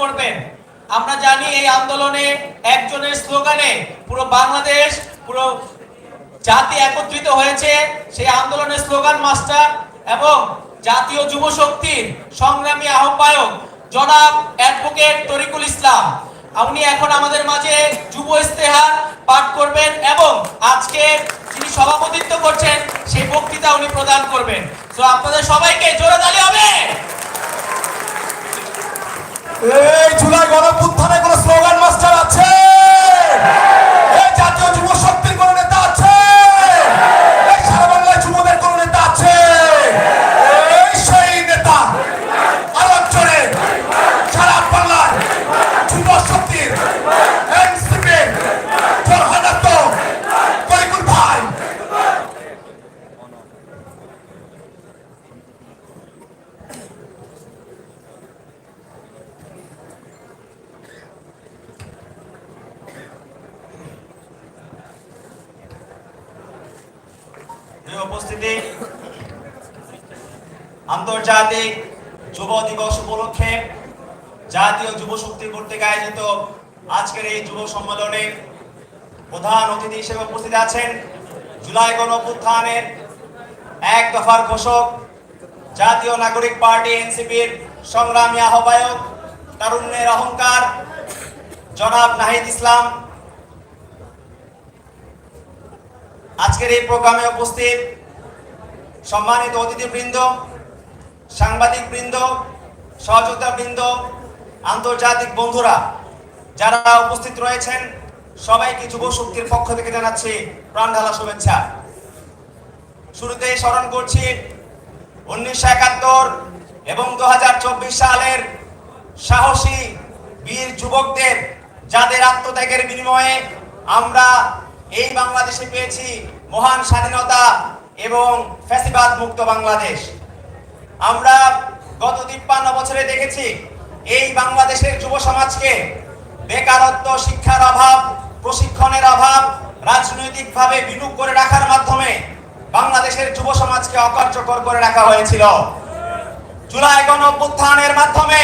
করবেন। আমরা জানি এই আন্দোলনে একজনের স্লোগানে পুরো বাংলাদেশ, পুরো জাতি একত্রিত হয়েছে। সেই আন্দোলনের স্লোগান, মাস্টার এবং জাতীয় যুব শক্তির সংগ্রামী আহ্বায়ক জনাব অ্যাডভোকেট তরিকুল ইসলাম। উনি এখন আমাদের মাঝে যুব ইস্তেহার পাঠ করবেন এবং আজকে যিনি সভাপতিত্ব করছেন, সেই বক্তৃতা উনি প্রদান করবেন। তো আপনাদের সবাইকে জোরে তালি হবে! এই জুলাই গণপুত্থানে কোন স্লোগান মাস্টার আছে এই জাতীয় যুব শক্তির কোন নেতা আছে এই সারা বাংলায় যুবদের কোন নেতা আছে এই সেই নেতা আরও জোরে সারা বাংলায় যুব শক্তির এনসিপি জোরহানাত তরিকুল ভাই প্রিয় উপস্থিতি। আন্তর্জাতিক যুব দিবস উপলক্ষে জাতীয় যুব শক্তি কর্তৃক আয়োজিত আজকের এই যুব সম্মেলনে প্রধান অতিথি হিসেবে উপস্থিত আছেন জুলাই গণ অভ্যুত্থানের এক দফার ঘোষক, জাতীয় নাগরিক পার্টি এনসিপির সংগ্রামী আহ্বায়ক, তারুণ্যের অহংকার, জনাব নাহিদ ইসলাম আজকের এই প্রোগ্রামে উপস্থিত সম্মানিত অতিথিবৃন্দ সাংবাদিক বৃন্দ সহযোগিতা বৃন্দ আন্তর্জাতিক বন্ধুরা, যারা উপস্থিত রয়েছেন, সবাইকে যুব শক্তির পক্ষ থেকে জানাচ্ছি প্রাণ ঢালা শুভেচ্ছা। শুরুতেই স্মরণ করছি, উনিশশো একাত্তর এবং দু হাজার চব্বিশ সালের সাহসী বীর যুবকদের, যাদের আত্মত্যাগের বিনিময়ে আমরা এই বাংলাদেশে পেয়েছি মহান স্বাধীনতা এবং ফ্যাসিবাদ মুক্ত বাংলাদেশ। আমরা গত তিপ্পান্ন বছরে দেখেছি এই বাংলাদেশের যুব সমাজকে বেকারত্ব, শিক্ষার অভাব, প্রশিক্ষণের অভাব রাজনৈতিকভাবে বিনুক করে রাখার মাধ্যমে বাংলাদেশের যুব সমাজকে অকার্যকর করে রাখা হয়েছিল। জুলাই গণ অভ্যুত্থানের মাধ্যমে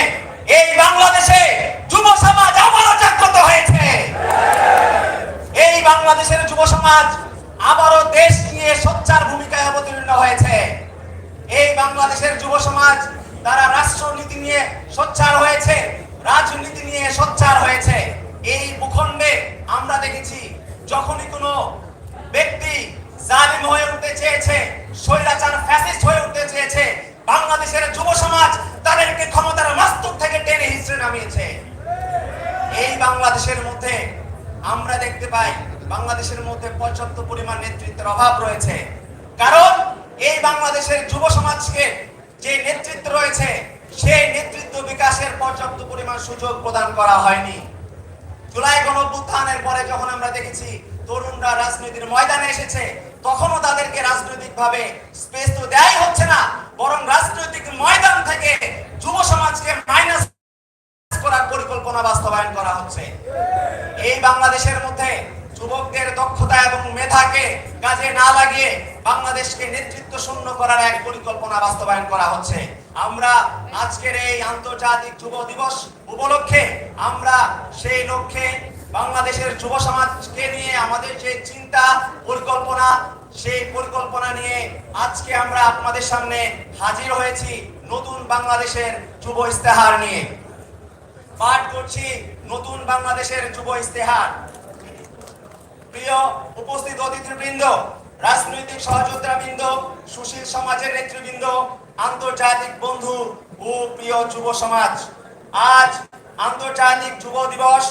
এই বাংলাদেশে যুব সমাজ আবারও হয়েছে। এই বাংলাদেশের যুব সমাজ আবারও দেশ নিয়ে সোচ্চার ভূমিকায় অবতীর্ণ হয়েছে। এই বাংলাদেশের যুব সমাজ তারা রাষ্ট্রনীতি নিয়ে সোচ্চার হয়েছে, রাজনীতি নিয়ে সোচ্চার হয়েছে। এই ভূখণ্ডে আমরা দেখেছি, যখনই কোনো ব্যক্তি জালিম হয়ে উঠতে চেয়েছে, স্বৈরাচার ফ্যাসিস্ট হয়ে উঠতে চেয়েছে, বাংলাদেশের যুব সমাজ তাদেরকে ক্ষমতার মাস্তুক থেকে টেনে হিসেবে নামিয়েছে। এই বাংলাদেশের মধ্যে আমরা দেখতে পাই বাংলাদেশের মধ্যে পর্যাপ্ত পরিমাণ নেতৃত্বের অভাব রয়েছে। কারণ এই বাংলাদেশের যুব সমাজকে যে নেতৃত্ব রয়েছে, সেই নেতৃত্ব বিকাশের পর্যাপ্ত পরিমাণ সুযোগ প্রদান করা হয়নি। জুলাই গণঅভ্যুত্থানের পরে যখন আমরা দেখেছি তরুণরা রাজনীতির ময়দানে এসেছে, তখনও তাদেরকে রাজনৈতিকভাবে স্পেস তো দেয়াই হচ্ছে না, বরং রাজনৈতিক ময়দান থেকে যুব সমাজকে মাইনাস করার পরিকল্পনা বাস্তবায়ন করা হচ্ছে। এই বাংলাদেশের মধ্যে যুবকদের দক্ষতা এবং মেধাকে কাজে না লাগিয়ে বাংলাদেশকে নেতৃত্ব শূন্য করার এক পরিকল্পনা বাস্তবায়ন করা হচ্ছে। আমরা আজকের এই আন্তর্জাতিক যুব দিবস উপলক্ষে আমরা সেই লক্ষ্যে বাংলাদেশের যুব সমাজকে নিয়ে আমাদের যে চিন্তা, পরিকল্পনা, সেই পরিকল্পনা নিয়ে আজকে আমরা আপনাদের সামনে হাজির হয়েছি নতুন বাংলাদেশের যুব ইস্তেহার নিয়ে। পাঠ করছি নতুন বাংলাদেশের যুব ইস্তেহার প্রিয় উপস্থিত অতিথিবৃন্দ, রাজনৈতিক সহযোগিতাবৃন্দ সুশীল সমাজের নেতৃবৃন্দ, আন্তর্জাতিক বন্ধু ও প্রিয় যুব সমাজ, আজ আন্তর্জাতিক যুব দিবস,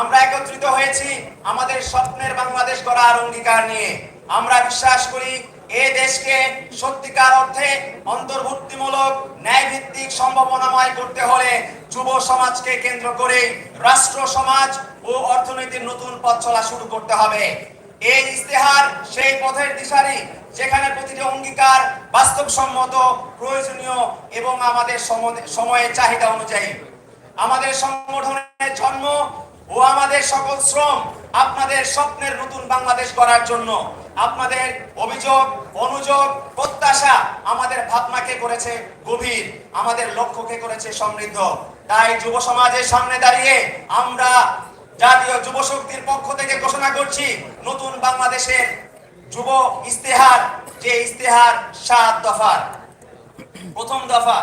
আমরা একত্রিত হয়েছি আমাদের স্বপ্নের বাংলাদেশ গড়ার অঙ্গীকার নিয়ে। আমরা বিশ্বাস করি এ দেশকে সত্যিকার অর্থে অন্তর্ভুক্তিমূলক, ন্যায়ভিত্তিক, সম্ভাবনাময় করতে হলে যুব সমাজকে কেন্দ্র করে রাষ্ট্র, সমাজ ও অর্থনীতির নতুন পথ চলা শুরু করতে হবে। এই ইস্তেহার সেই পথের দিশারি যেখানে প্রতিটি অঙ্গীকার বাস্তবসম্মত, প্রয়োজনীয় এবং আমাদের সম- সময়ের চাহিদা অনুযায়ী। আমাদের সংগঠনের জন্ম ও আমাদের সকল শ্রম আপনাদের স্বপ্নের নতুন বাংলাদেশ গড়ার জন্য। আপনাদের অভিযোগ, অনুযোগ, প্রত্যাশা আমাদের ভাবনাকে করেছে গভীর, আমাদের লক্ষ্যকে করেছে সমৃদ্ধ। তাই যুব সমাজের সামনে দাঁড়িয়ে আমরা জাতীয় যুব শক্তির পক্ষ থেকে ঘোষণা করছি, নতুন বাংলাদেশের যুব ইস্তেহার, যে ইস্তেহার সাত দফার। প্রথম দফা,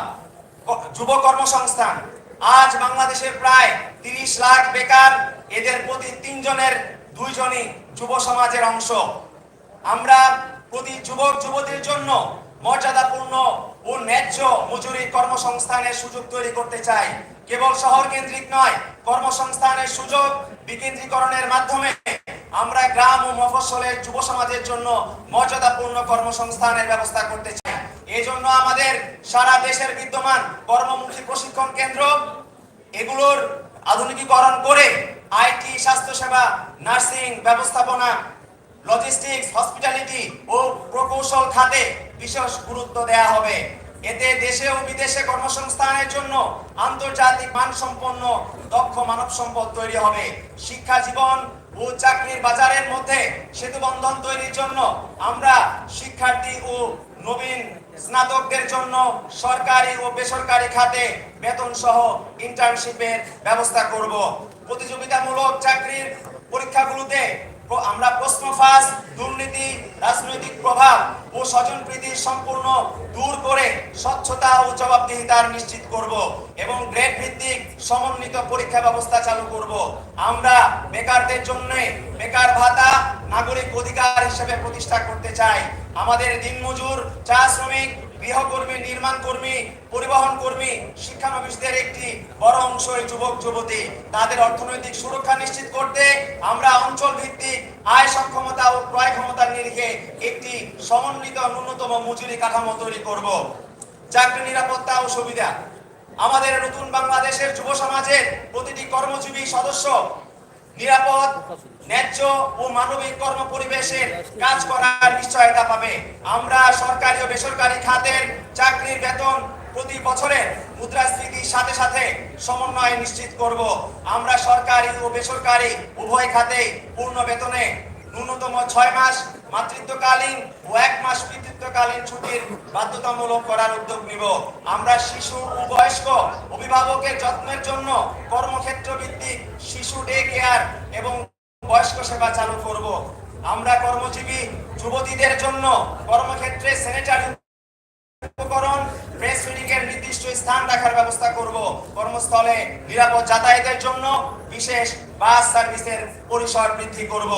যুব কর্মসংস্থান। আজ বাংলাদেশের প্রায় তিরিশ লাখ বেকার, এদের প্রতি তিনজনের দুইজনই যুব সমাজের অংশ। আমরা প্রতি যুবক, যুবতীর জন্য মর্যাদাপূর্ণ ও ন্যায্য মজুরি কর্মসংস্থানের সুযোগ তৈরি করতে চাই। কেবল শহর কেন্দ্রিক নয়, কর্মসংস্থানের সুযোগ বিকেন্দ্রীকরণের মাধ্যমে আমরা গ্রাম ও মফস্বলের যুব সমাজের জন্য মর্যাদাপূর্ণ কর্মসংস্থানের ব্যবস্থা করতে চাই। এই জন্য আমাদের সারা দেশের বিদ্যমান কর্মমুখী প্রশিক্ষণ কেন্দ্র, এগুলোর আধুনিকীকরণ করে আইটি, স্বাস্থ্যসেবা, নার্সিং, ব্যবস্থাপনা লজিস্টিক্স হসপিটালিটি ও প্রকৌশল খাতে বিশেষ গুরুত্ব দেয়া হবে। এতে দেশে ও বিদেশে কর্মসংস্থানের জন্য আন্তর্জাতিক মানসম্পন্ন দক্ষ মানব সম্পদ তৈরি হবে। শিক্ষা জীবন ও চাকরির বাজারের মধ্যে সেতু বন্ধন তৈরির জন্য আমরা শিক্ষার্থী ও নবীন স্নাতকদের জন্য সরকারি ও বেসরকারি খাতে বেতন সহ ইন্টার্নশিপের ব্যবস্থা করব। প্রতিযোগিতামূলক চাকরির পরীক্ষাগুলোতে প্র- আমরা প্রশ্ন ফাঁস দুর্নীতি, রাজনৈতিক প্রভাব ও স্বজনপ্রীতি সম্পূর্ণ দূর করে স্বচ্ছতা ও জবাবদিহিতার নিশ্চিত করব এবং গ্রেড ভিত্তিক সমন্বিত পরীক্ষা ব্যবস্থা চালু করব। আমরা বেকারদের জন্য বেকার ভাতা নাগরিক অধিকার হিসেবে প্রতিষ্ঠা করতে চাই। আমাদের দিনমজুর, চা শ্রমিক, গৃহকর্মী, নির্মাণ কর্মী, পরিবহন কর্মী, শিক্ষানবিশদের একটি বড় অংশ যুবক, যুবতী। তাদের অর্থনৈতিক সুরক্ষা নিশ্চিত করতে আমরা অঞ্চল ভিত্তিক আয় সক্ষমতা ও ক্রয় ক্ষমতার নিরিখে একটি সমন্বিত ন্যূনতম মজুরি কাঠামো তৈরি করব। চাকরি নিরাপত্তা ও সুবিধা। আমাদের নতুন বাংলাদেশের যুব সমাজের প্রতিটি কর্মজীবী সদস্য নিরাপদ, ন্যায্য ও মানবিক কর্ম পরিবেশের কাজ করার নিশ্চয়তা পাবে। আমরা সরকারি ও বেসরকারি খাতের চাকরির বেতন প্রতি বছরের মুদ্রাস্ফীতির সাথে সাথে সমন্বয় নিশ্চিত করব। আমরা সরকারি ও বেসরকারি উভয় খাতে পূর্ণ বেতনে ন্যূনতম ছয় মাস মাতৃত্বকালীন ও এক মাস পিতৃত্বকালীন ছুটির বাধ্যতামূলক করার উদ্যোগ নিব। আমরা শিশু ও বয়স্ক অভিভাবকের যত্নের জন্য কর্মক্ষেত্র ভিত্তিক শিশু ডে কেয়ার এবং বয়স্ক সেবা চালু করব। আমরা কর্মজীবী যুবতীদের জন্য কর্মক্ষেত্রে স্যানিটারি উপকরণ প্রেস ফিডিংয়ের নির্দিষ্ট স্থান রাখার ব্যবস্থা করব। কর্মস্থলে নিরাপদ যাতায়াতের জন্য বিশেষ বাস সার্ভিসের পরিসর বৃদ্ধি করব।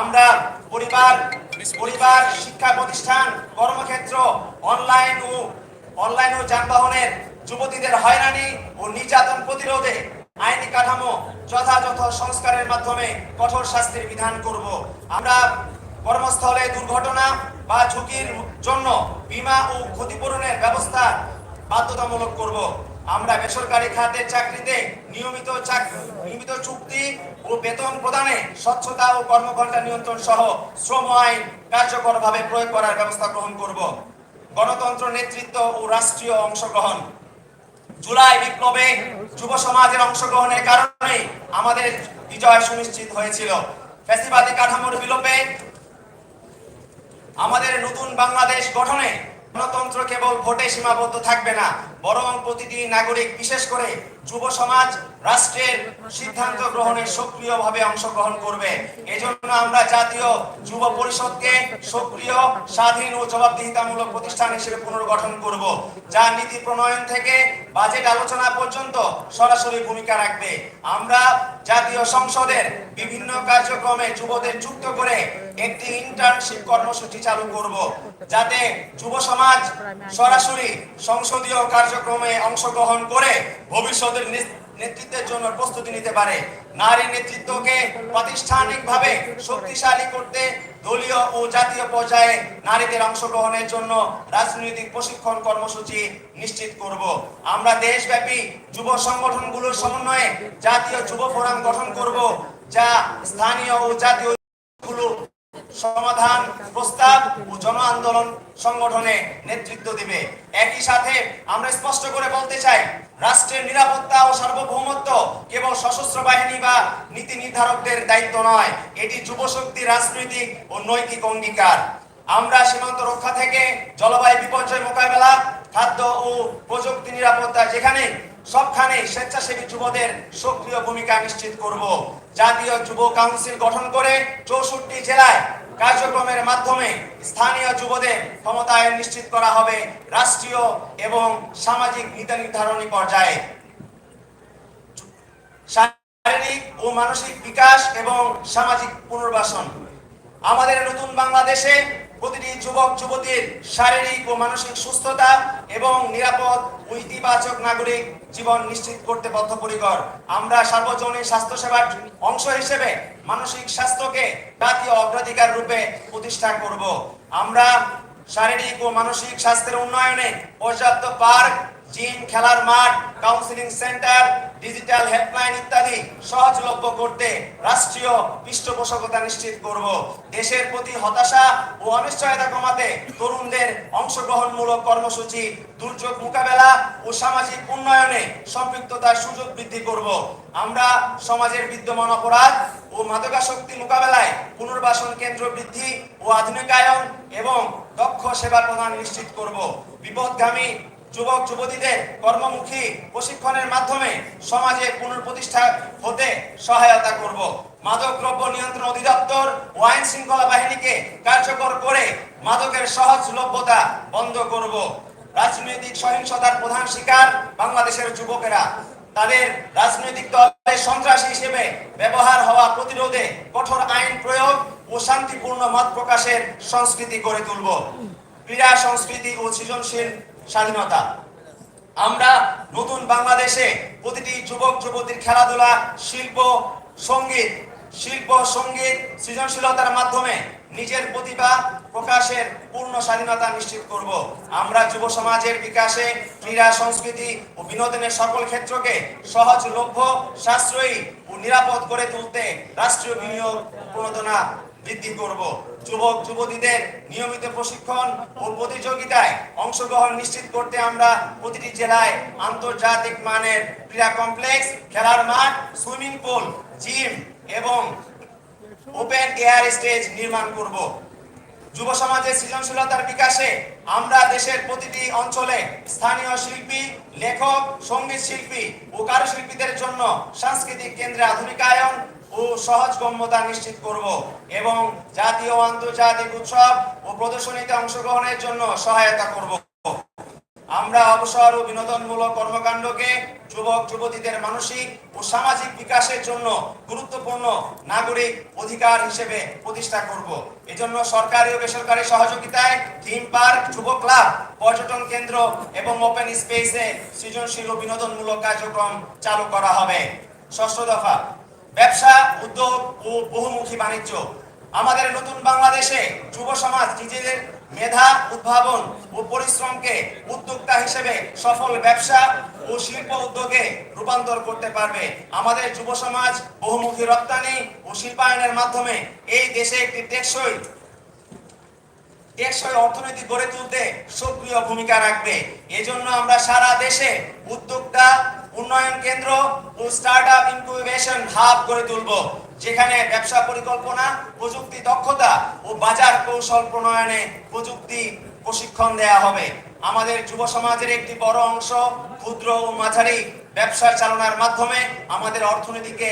আমরা পরিবার পরিবার, শিক্ষা প্রতিষ্ঠান, কর্মক্ষেত্র অনলাইন ও অনলাইন ও যানবাহনের যুবতীদের হয়রানি ও নির্যাতন প্রতিরোধে আইনি কাঠামো যথাযথ সংস্কারের মাধ্যমে কঠোর শাস্তির বিধান করব। আমরা কর্মস্থলে দুর্ঘটনা বা ঝুঁকির জন্য বীমা ও ক্ষতিপূরণের ব্যবস্থা বাধ্যতামূলক করব। আমরা বেসরকারি খাতের চাকরিতে নিয়মিত চাকরি নিয়মিত চুক্তি ও বেতন প্রদানে স্বচ্ছতা ও কর্মঘণ্টা নিয়ন্ত্রণ সহ শ্রম আইন কার্যকরভাবে প্রয়োগ করার ব্যবস্থা গ্রহণ করব। গণতন্ত্র নেতৃত্ব ও রাষ্ট্রীয় অংশগ্রহণ। জুলাই বিপ্লবে যুব সমাজের অংশগ্রহণের কারণে আমাদের বিজয় সুনিশ্চিত হয়েছিল। ফ্যাসিবাদী কাঠামোর বিলোপে আমাদের নতুন বাংলাদেশ গঠনে গণতন্ত্র কেবল ভোটে সীমাবদ্ধ থাকবে না, বরং প্রতিটি নাগরিক, বিশেষ করে যুব সমাজ রাষ্ট্রের সিদ্ধান্ত গ্রহণে সক্রিয়ভাবে অংশগ্রহণ করবে। এজন্য আমরা জাতীয় যুব পরিষদকে সক্রিয়, স্বাধীন ও জবাবদিহিতামূলক প্রতিষ্ঠান হিসেবে পুনর্গঠন করব, যা নীতি প্রণয়ন থেকে বাজেট আলোচনা পর্যন্ত সরাসরি ভূমিকা রাখবে। আমরা জাতীয় সংসদের বিভিন্ন কার্যক্রমে যুবদের যুক্ত করে একটি ইন্টার্নশিপ কর্মসূচি চালু করব, যাতে যুব সমাজ সরাসরি সংসদীয় কার্যক্রমে অংশগ্রহণ করে ভবিষ্যতের নে- নেতৃত্বের জন্য প্রস্তুতি নিতে পারে। নারী নেতৃত্বকে প্রাতিষ্ঠানিকভাবে শক্তিশালী করতে দলীয় ও জাতীয় পর্যায়ে নারীদের অংশগ্রহণের জন্য রাজনৈতিক প্রশিক্ষণ কর্মসূচি নিশ্চিত করব। আমরা দেশব্যাপী যুব সংগঠনগুলোর সমন্বয়ে জাতীয় যুব ফোরাম গঠন করব, যা স্থানীয় ও জাতীয়গুলো সমাধান, প্রস্তাব ও জন আন্দোলন সংগঠনে নেতৃত্ব দিবে। একই সাথে আমরা স্পষ্ট করে বলতে চাই, রাষ্ট্রের নিরাপত্তা ও সার্বভৌমত্ব কেবল সশস্ত্র বাহিনী বা নীতি নির্ধারকদের দায়িত্ব নয়, এটি যুব শক্তি রাজনৈতিক ও নৈতিক অঙ্গীকার। আমরা সীমান্ত রক্ষা থেকে জলবায়ু বিপর্যয় মোকাবেলা, খাদ্য ও প্রযুক্তি নিরাপত্তা যেখানে সবখানে স্বেচ্ছাসেবী যুবদের সক্রিয় ভূমিকা নিশ্চিত করব। জাতীয় যুব কাউন্সিল গঠন করে চৌষট্টি জেলায় কার্যক্রমের মাধ্যমে স্থানীয় যুবদের ক্ষমতায় নিশ্চিত করা হবে রাষ্ট্রীয় এবং সামাজিক নীতি নির্ধারণী পর্যায়ে। শারীরিক ও মানসিক বিকাশ এবং সামাজিক পুনর্বাসন। আমাদের নতুন বাংলাদেশে প্রতিটি যুবক, যুবতীর শারীরিক ও মানসিক সুস্থতা এবং নিরাপদ ইতিবাচক নাগরিক জীবন নিশ্চিত করতে বদ্ধপরিকর। আমরা সার্বজনীন স্বাস্থ্য সেবার অংশ হিসেবে মানসিক স্বাস্থ্যকে জাতীয় অগ্রাধিকার রূপে প্রতিষ্ঠা করব। আমরা শারীরিক ও মানসিক স্বাস্থ্যের উন্নয়নে পর্যাপ্ত পার্ক জিম খেলার মাঠ কাউন্সিলিং সেন্টার ডিজিটাল হেল্পলাইন ইত্যাদি সহজলভ্য করতে রাষ্ট্রীয় পৃষ্ঠপোষকতা নিশ্চিত করব। দেশের প্রতি হতাশা ও অনিশ্চয়তা কমাতে তরুণদের অংশগ্রহণমূলক কর্মসূচি, দুর্যোগ মোকাবেলা ও সামাজিক উন্নয়নে সম্পৃক্ততার সুযোগ বৃদ্ধি করব। আমরা সমাজের বিদ্যমান অপরাধ ও মাদকাসক্তি মোকাবেলায় পুনর্বাসন কেন্দ্র বৃদ্ধি ও আধুনিকায়ন এবং দক্ষ সেবা প্রদান নিশ্চিত করব। বিপদগামী যুবক, যুবতীদের কর্মমুখী প্রশিক্ষণের মাধ্যমে সমাজে পুনঃপ্রতিষ্ঠা হতে সহায়তা করব। মাদক দ্রব্য নিয়ন্ত্রণ অধিদপ্তর ও আইন শৃঙ্খলা বাহিনীকে কার্যকর করে মাদকের সহজলভ্যতা বন্ধ করব। রাজনৈতিক সহিংসতার প্রধান শিকার বাংলাদেশের যুবকেরা। তাদের রাজনৈতিক দলের সন্ত্রাসী হিসেবে ব্যবহার হওয়া প্রতিরোধে কঠোর আইন প্রয়োগ ও শান্তিপূর্ণ মত প্রকাশের সংস্কৃতি গড়ে তুলব। ক্রীড়া সংস্কৃতি ও সৃজনশীল স্বাধীনতা। আমরা নতুন বাংলাদেশে প্রতিটি যুবক, যুবতীর খেলাধুলা, শিল্প, সংগীত শিল্প, সংগীত সৃজনশীলতার মাধ্যমে নিজের প্রতিভা প্রকাশের পূর্ণ স্বাধীনতা নিশ্চিত করব। আমরা যুব সমাজের বিকাশে, ক্রীড়া, সংস্কৃতি ও বিনোদনের সকল ক্ষেত্রকে সহজলভ্য সাশ্রয়ী ও নিরাপদ করে তুলতে রাষ্ট্রীয় বিনিয়োগ প্রণোদনা বৃদ্ধি করব। যুবক, যুবতীদের নিয়মিত প্রশিক্ষণ ও প্রতিযোগিতায় অংশগ্রহণ নিশ্চিত করতে আমরা প্রতিটি জেলায় আন্তর্জাতিক মানের ক্রীড়া কমপ্লেক্স, খেলার মাঠ, সুইমিং পুল, জিম এবং ওপেন এয়ার স্টেজ নির্মাণ করব। যুব সমাজের সৃজনশীলতার বিকাশে আমরা দেশের প্রতিটি অঞ্চলে স্থানীয় শিল্পী, লেখক, সংগীত শিল্পী ও কারুশিল্পীদের জন্য সাংস্কৃতিক কেন্দ্রে আধুনিকায়ন ও সহজগম্যতা নিশ্চিত করব এবং জাতীয় আন্তর্জাতিক উৎসব ও প্রদর্শনীতে অংশগ্রহণের জন্য সহায়তা করব। আমরা অবসর ও বিনোদনমূলক কর্মকাণ্ডকে যুবক, যুবতীদের মানসিক ও সামাজিক বিকাশের জন্য গুরুত্বপূর্ণ নাগরিক অধিকার হিসেবে প্রতিষ্ঠা করব। এজন্য সরকারি ও বেসরকারি সহযোগিতায় থিম পার্ক, যুব ক্লাব, পর্যটন কেন্দ্র এবং ওপেন স্পেসে সৃজনশীল ও বিনোদনমূলক কার্যক্রম চালু করা হবে। ষষ্ঠ দফা। ব্যবসা, উদ্যোগ ও বহুমুখী বাণিজ্য। আমাদের নতুন বাংলাদেশে যুব সমাজ নিজেদের মেধা, উদ্ভাবন ও পরিশ্রমকে উদ্যোক্তা হিসেবে সফল ব্যবসা ও শিল্প উদ্যোগে রূপান্তর করতে পারবে। আমাদের যুব সমাজ বহুমুখী রপ্তানি ও শিল্পায়নের মাধ্যমে এই দেশে একটি টেকসই টেকসই অর্থনীতি গড়ে তুলতে সক্রিয় ভূমিকা রাখবে। এজন্য আমরা সারা দেশে উদ্যোক্তা উন্নয়ন কেন্দ্র ও স্টার্ট আপ ইনকিউবেশন হাব গড়ে তুলব, যেখানে ব্যবসা পরিকল্পনা, প্রযুক্তি দক্ষতা ও বাজার কৌশল প্রণয়নে প্রযুক্তি প্রশিক্ষণ দেয়া হবে। আমাদের যুব সমাজের একটি বড় অংশ ক্ষুদ্র ও মাঝারি ব্যবসা চালনার মাধ্যমে আমাদের অর্থনীতিকে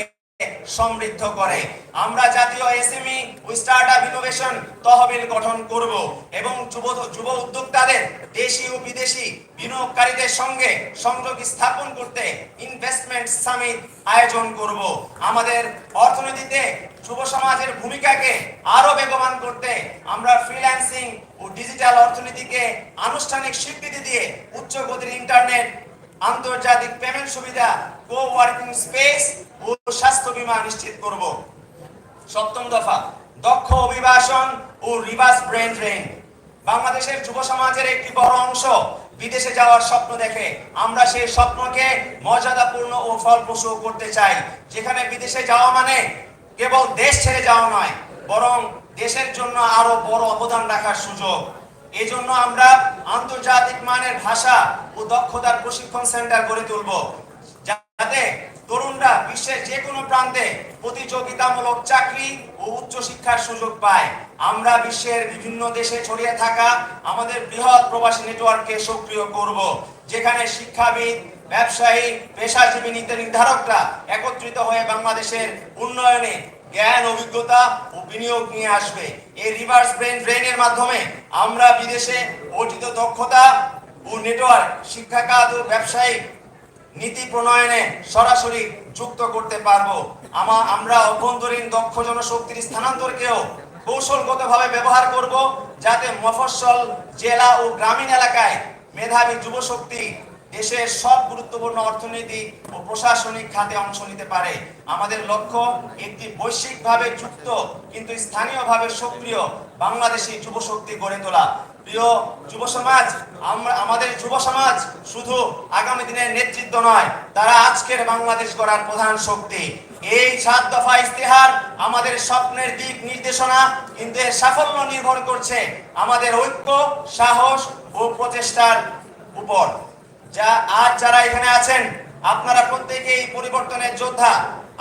সমৃদ্ধ করে। আমরা জাতীয় এসএমই ও স্টার্টআপ ইনোভেশন তহবিল গঠন করব এবং যুব যুব উদ্যোক্তাদের দেশি ও বিদেশি বিনিয়োগকারীদের সঙ্গে সংযোগ স্থাপন করতে ইনভেস্টমেন্ট সামিট আয়োজন করব। আমাদের অর্থনীতিতে যুব সমাজের ভূমিকাকে আরও বেগবান করতে আমরা ফ্রিল্যান্সিং ও ডিজিটাল অর্থনীতিকে আনুষ্ঠানিক স্বীকৃতি দিয়ে উচ্চ গতির ইন্টারনেট আন্তর্জাতিক পেমেন্ট সুবিধা কো ওয়ার্কিং স্পেস ও স্বাস্থ্য বীমা নিশ্চিত করব। সপ্তম দফা, দক্ষ অভিবাসন ও রিভার্স ব্রেন ড্রেন। বাংলাদেশের যুব সমাজের একটি বড় অংশ বিদেশে যাওয়ার স্বপ্ন দেখে। আমরা সেই স্বপ্নকে মর্যাদাপূর্ণ ও ফলপ্রসূ করতে চাই। যেখানে বিদেশে যাওয়া মানে কেবল দেশ ছেড়ে যাওয়া নয়, বরং দেশের জন্য আরও বড় অবদান রাখার সুযোগ। এজন্য আমরা আন্তর্জাতিক মানের ভাষা ও দক্ষতার প্রশিক্ষণ সেন্টার গড়ে তুলব, যাতে তরুণরা বিশ্বের যে কোনো প্রান্তে প্রতিযোগিতামূলক চাকরি ও উচ্চ শিক্ষার সুযোগ পায়। আমরা বিশ্বের বিভিন্ন দেশে ছড়িয়ে থাকা আমাদের বৃহৎ প্রবাসী নেটওয়ার্ককে সক্রিয় করব, যেখানে শিক্ষাবিদ, ব্যবসায়ী, পেশাজীবী নীতি নির্ধারকরা একত্রিত হয়ে বাংলাদেশের উন্নয়নে জ্ঞান, অভিজ্ঞতা ও বিনিয়োগ নিয়ে আসবে। এই রিভার্স ব্রেন ড্রেনের মাধ্যমে আমরা বিদেশে অর্জিত দক্ষতা ও নেটওয়ার্ক শিক্ষাখাত ও ব্যবসায়িক নীতি প্রণয়নে সরাসরি যুক্ত করতে পারব। আমা আমরা অভ্যন্তরীণ দক্ষ জনশক্তির স্থানান্তরকেও কৌশলগতভাবে ব্যবহার করব যাতে মফস্বল জেলা ও গ্রামীণ এলাকায় মেধাবী যুবশক্তি দেশের সব গুরুত্বপূর্ণ অর্থনীতি ও প্রশাসনিক খাতে অংশ নিতে পারে। আমাদের লক্ষ্য একটি বৈশ্বিকভাবে যুক্ত কিন্তু স্থানীয়ভাবে সক্রিয় বাংলাদেশি যুবশক্তি গড়ে তোলা। প্রিয় যুব সমাজ, আমরা, আমাদের যুব সমাজ শুধু আগামী দিনের নেতৃত্ব নয়, তারা আজকের বাংলাদেশ গড়ার প্রধান শক্তি। এই সাত দফা ইস্তেহার আমাদের স্বপ্নের দিক নির্দেশনা, কিন্তু এর সাফল্য নির্ভর করছে আমাদের ঐক্য, সাহস ও প্রচেষ্টার উপর। যা আজ যারা এখানে আছেন, আপনারা প্রত্যেকে এই পরিবর্তনের যোদ্ধা।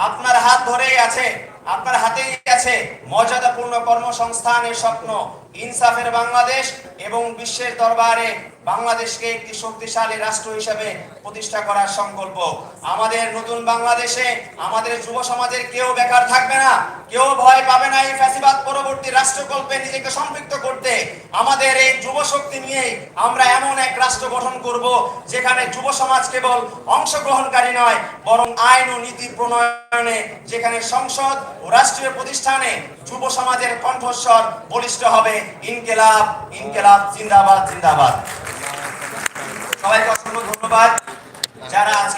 আপনার হাত ধরেই আছে, আপনার হাতেই আছে মর্যাদাপূর্ণ কর্মসংস্থানের স্বপ্ন। ইনসাফের বাংলাদেশ এবং বিশ্বের দরবারে বাংলাদেশকে একটি শক্তিশালী রাষ্ট্র হিসেবে প্রতিষ্ঠা করার সংকল্প। আমাদের নতুন বাংলাদেশে আমাদের যুব সমাজের কেউ বেকার থাকবে না, কেউ ভয় পাবে না এই ফ্যাসিবাদ পরবর্তী রাষ্ট্রকল্পে নিজেকে সম্পৃক্ত করতে। আমাদের এই যুব শক্তি নিয়ে আমরা এমন এক রাষ্ট্র গঠন করব যেখানে যুব সমাজ কেবল অংশগ্রহণকারী নয়, বরং আইন ও নীতি প্রণয়নে, যেখানে সংসদ ও রাষ্ট্রীয় প্রতিষ্ঠানে যুব সমাজের কণ্ঠস্বর বলিষ্ঠ হবে ইনকেলাব ইনকেলাব জিন্দাবাদ জিন্দাবাদ। সবাইকে অসংখ্য ধন্যবাদ। যারা আজকে